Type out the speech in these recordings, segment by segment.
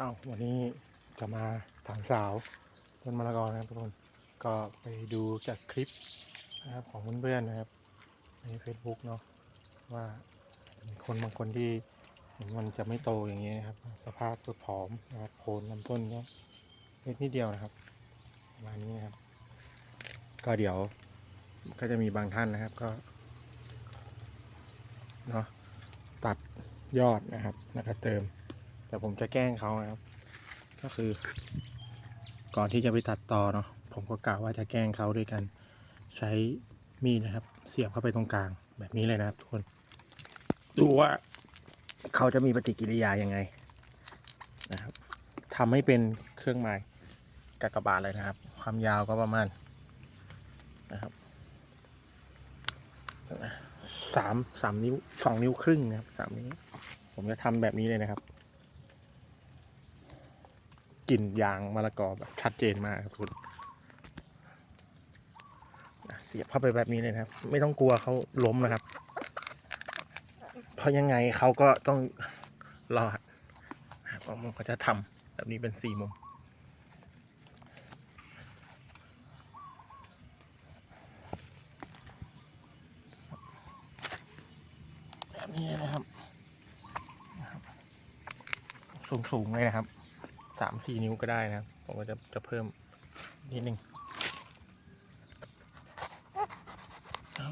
อ้าววันนี้จะมาถางสาวต้นมะละกอนะครับทุกคนก็ไปดูจากคลิปนะครับของเพื่อนๆนะครับใน Facebook เนาะว่ามีคนบางคนที่เห็นมันจะไม่โตอย่างนี้นะครับ สภาพตัวผอมนะครับโคนลำต้นก็เล็กนิดเดียวนะครับประมาณนี้นะครับ ก็เดี๋ยวก็จะมีบางท่านนะครับก็เนาะตัดยอดนะครับแล้วก็เติม แต่ผมจะแกล้งเขานะครับ ก็คือ ก่อนที่จะไปตัดต่อเนาะผมก็กะว่าจะแกล้งเขาด้วยกันใช้มีดนะครับ เสียบเข้าไปตรงกลางแบบนี้เลยนะครับทุกคน ดูว่าเขาจะมีปฏิกิริยายังไงนะครับทำให้เป็นเครื่องหมายกากบาทเลยนะครับ ความยาวก็ประมาณนะครับสามสามนิ้วสองนิ้วครึ่งนะครับสามนิ้วผมจะทำแบบนี้เลยนะครับ กลิ่นยางมะละกอแบบชัดเจนมากครับทุกเสียบเข้าไปแบบนี้เลยนะครับ ไม่ต้องกลัวเขาล้มนะครับ เพราะยังไงเขาก็ต้องรอดเพราะมันก็จะทำแบบนี้เป็นสี่มุมแบบนี้นะครับ สูงๆเลยนะครับ สามสี่นิ้วก็ได้นะครับ ผมก็จะจะเพิ่มนิดนึงเอา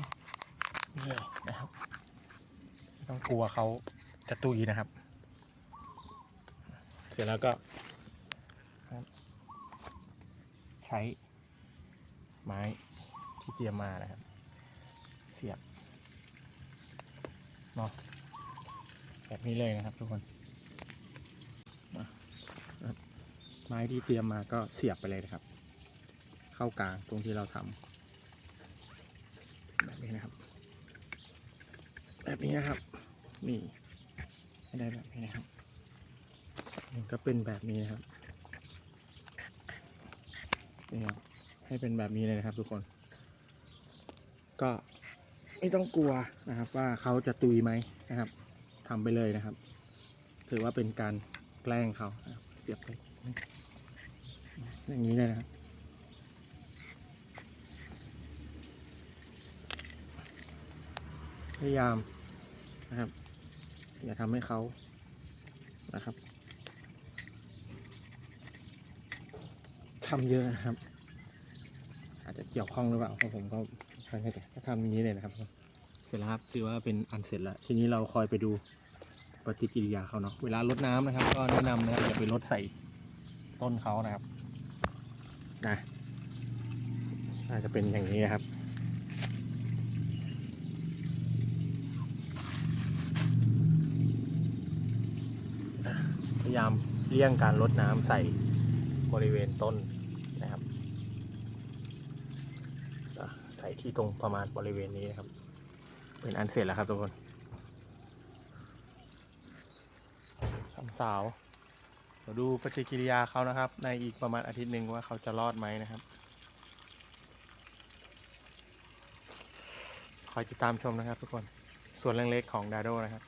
นี่เลยนะครับไม่ต้องกลัวเขาจะตุยนะครับ เสร็จแล้วก็ใช้ไม้ที่เตรียมมานะครับ เสียบเนาะแบบนี้เลยนะครับทุกคน ไม้ที่เตรียมมาก็เสียบไปเลยนะครับ เข้ากลางตรงที่เราทำแบบนี้นะครับ แบบนี้นะครับนี่ให้ได้แบบนี้นะครับนี่ก็เป็นแบบนี้นะครับนี่ครับให้เป็นแบบนี้เลยนะครับ ทุกคน ก็ไม่ต้องกลัวนะครับ ว่าเขาจะตุยไหมนะครับทำไปเลยนะครับ ถือว่าเป็นการแกล้งเขาเสียบไป อย่างนี้เลยนะครับพยายามนะครับ อย่าทำให้เขานะครับทำเยอะนะครับ อาจจะเกี่ยวข้องหรือเปล่าเพราะผมก็ไม่แน่ใจก็ทำอย่างนี้เลยนะครับ เสร็จแล้วครับถือว่าเป็นอันเสร็จแล้ว ทีนี้เราคอยไปดูปฏิกิริยาเขาเนาะเวลาลดน้ำนะครับ ก็แนะนำนะครับอย่าไปลดใส่ ต้นเขานะครับนะน่าจะเป็นอย่างนี้นะครับพยายามเลี่ยงการลดน้ำใส่บริเวณต้นนะครับใส่ที่ตรงประมาณบริเวณนี้นะครับ เป็นอันเสร็จแล้วครับทุกคนทำสาว เราดูปฏิกิริยาเขานะครับ ในอีกประมาณอาทิตย์หนึ่งว่าเขาจะรอดไหมนะครับคอยติดตามชมนะครับทุกคนส่วนเล็กๆของดาโดนะครับ